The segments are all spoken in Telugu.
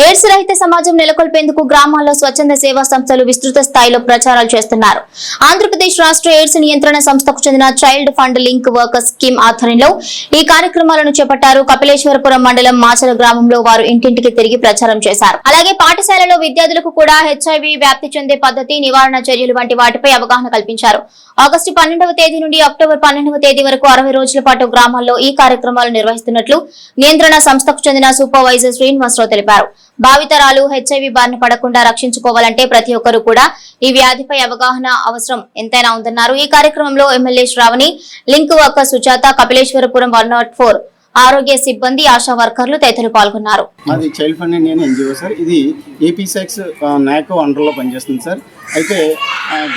ఎయిడ్స్ రహిత సమాజం నెలకొల్పేందుకు గ్రామాల్లో స్వచ్ఛంద సేవా సంస్థలు విస్తృత స్థాయిలో ప్రచారాలు చేస్తున్నారు. ఆంధ్రప్రదేశ్ రాష్ట్ర ఎయిడ్స్ నియంత్రణ సంస్థకు చెందిన child fund link workers scheme ఆధ్వర్యంలో ఈ కార్యక్రమాలను చేపట్టారు కపిలేశ్వరపురం మండలం మాచల గ్రామంలో వారు ఇంటింటికి తిరిగి ప్రచారం చేశారు. అలాగే పాఠశాలలో విద్యార్థులకు కూడా హెచ్ఐవి వ్యాప్తి చెందే పద్ధతి నివారణ చర్యలు వంటి వాటిపై అవగాహన కల్పించారు. ఆగస్టు పన్నెండవ తేదీ నుండి అక్టోబర్ పన్నెండవ తేదీ వరకు అరవై రోజుల పాటు గ్రామాల్లో ఈ కార్యక్రమాలు నిర్వహిస్తున్నట్లు నియంత్రణ సంస్థకు చెందిన సూపర్వైజర్ శ్రీనివాసరావు తెలిపారు. భావితరాలు హెచ్ఐవి బారిన పడకుండా రక్షించుకోవాలంటే ప్రతి ఒక్కరూ కూడా ఈ వ్యాధిపై అవగాహన అవసరం ఎంతైనా ఉందన్నారు. ఈ కార్యక్రమంలో MLA Shravani link worker Sujatha Kapileswarapuram one nought four ఆరోగ్య సిబ్బంది ఆశా వర్కర్లు తదితరులు పాల్గొన్నారు. అది child fund Indian NGO sir. ఇది ఏపీ సెక్స్ నాకో అండర్లో పనిచేస్తుంది సార్. అయితే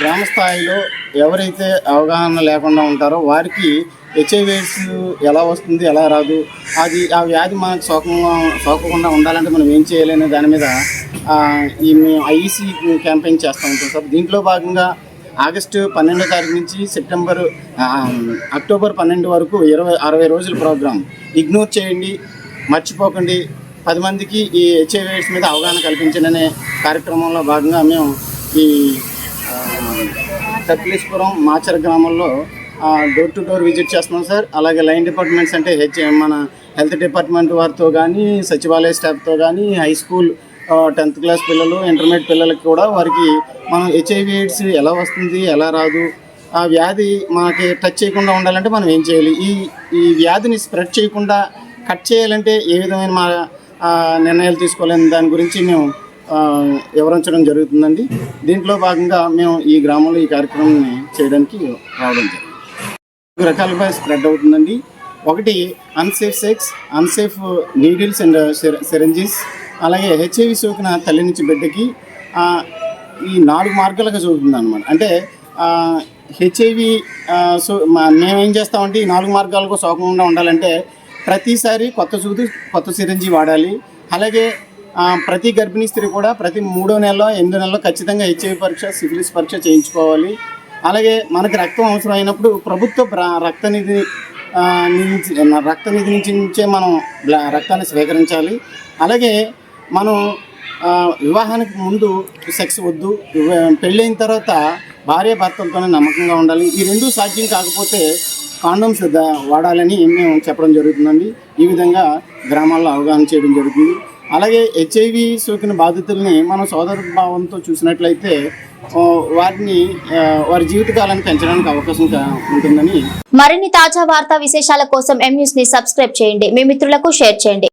గ్రామ స్థాయిలో ఎవరైతే అవగాహన లేకుండా ఉంటారో వారికి హెచ్ఐవి ఎలా వస్తుంది ఎలా రాదు అది ఆ వ్యాధి మనకు సోకంగా సోకకుండా ఉండాలంటే మనం ఏం చేయాలి దాని మీద ఈ మేము ఐఈసీ క్యాంపెయిన్ చేస్తూ ఉంటాం సార్. దీంట్లో భాగంగా ఆగస్టు పన్నెండో తారీఖు నుంచి సెప్టెంబర్ అక్టోబర్ పన్నెండు వరకు ఇరవై అరవై రోజుల ప్రోగ్రాం. ఇగ్నోర్ చేయండి మర్చిపోకండి. పది మందికి ఈ హెచ్ఐవి ఎయిడ్స్ మీద అవగాహన కల్పించండి అనే కార్యక్రమంలో భాగంగా మేము ఈ ఆ, సకలేశ్వరం మాచర గ్రామంలో డోర్ టు డోర్ విజిట్ చేస్తున్నాం సార్. అలాగే లైన్ డిపార్ట్మెంట్స్ అంటే హెచ్ మన హెల్త్ డిపార్ట్మెంట్ వారితో కానీ సచివాలయ స్టాఫ్తో కానీ హై స్కూల్ టెన్త్ క్లాస్ పిల్లలు ఇంటర్మీడియట్ పిల్లలకి కూడా వారికి మనం హెచ్ఐవి ఎయిడ్స్ ఎలా వస్తుంది ఎలా రాదు ఆ వ్యాధి మనకి టచ్ చేయకుండా ఉండాలంటే మనం ఏం చేయాలి? ఈ ఈ వ్యాధిని స్ప్రెడ్ చేయకుండా కట్ చేయాలంటే ఏ విధమైన మా నిర్ణయాలు తీసుకోవాలని దాని గురించి మేము వివరించడం జరుగుతుందండి. దీంట్లో భాగంగా మేము ఈ గ్రామంలో ఈ కార్యక్రమాన్ని చేయడానికి రావడం జరిగింది. రకాలుగా స్ప్రెడ్ అవుతుందండి. ఒకటి unsafe sex unsafe needles and syringes అలాగే హెచ్ఐవి సోకిన తల్లి నుంచి బిడ్డకి ఈ నాలుగు మార్గాలుగా చూపుతుంది అనమాట అంటే హెచ్ఐవి సో మేమేం చేస్తామంటే ఈ నాలుగు మార్గాలకు సోకకుండా ఉండాలంటే ప్రతిసారి కొత్త సూది కొత్త సిరంజి వాడాలి. అలాగే ప్రతి గర్భిణీ స్త్రీ కూడా ప్రతి మూడో నెలలో ఎనిమిదో నెలలో ఖచ్చితంగా హెచ్ఐవి పరీక్ష సిఫిలిస్ పరీక్ష చేయించుకోవాలి. అలాగే మనకి రక్తం అవసరం అయినప్పుడు ప్రభుత్వ ప్ర- రక్తనిధి రక్త నుంచి రక్తనిధి నుంచి నుంచే మనం రక్తాన్ని స్వీకరించాలి. అలాగే మనం వివాహానికి ముందు సెక్స్ వద్దు పెళ్ళైన తర్వాత భార్య భర్తలతోనే నమ్మకంగా ఉండాలి. ఈ రెండు సాధ్యం కాకపోతే కాండమ్స్ వాడాలని మేము చెప్పడం జరుగుతుందండి. ఈ విధంగా గ్రామాల్లో అవగాహన చేయడం జరుగుతుంది. అలాగే హెచ్ఐవి సోకిన బాధితుల్ని మనం సోదర భావంతో చూసినట్లయితే వారిని వారి జీవితకాలాన్ని పెంచడానికి అవకాశం ఉంటుందని మరిన్ని తాజా వార్తా విశేషాల కోసం ఎం న్యూస్ని సబ్స్క్రైబ్ చేయండి. మీ మిత్రులకు షేర్ చేయండి.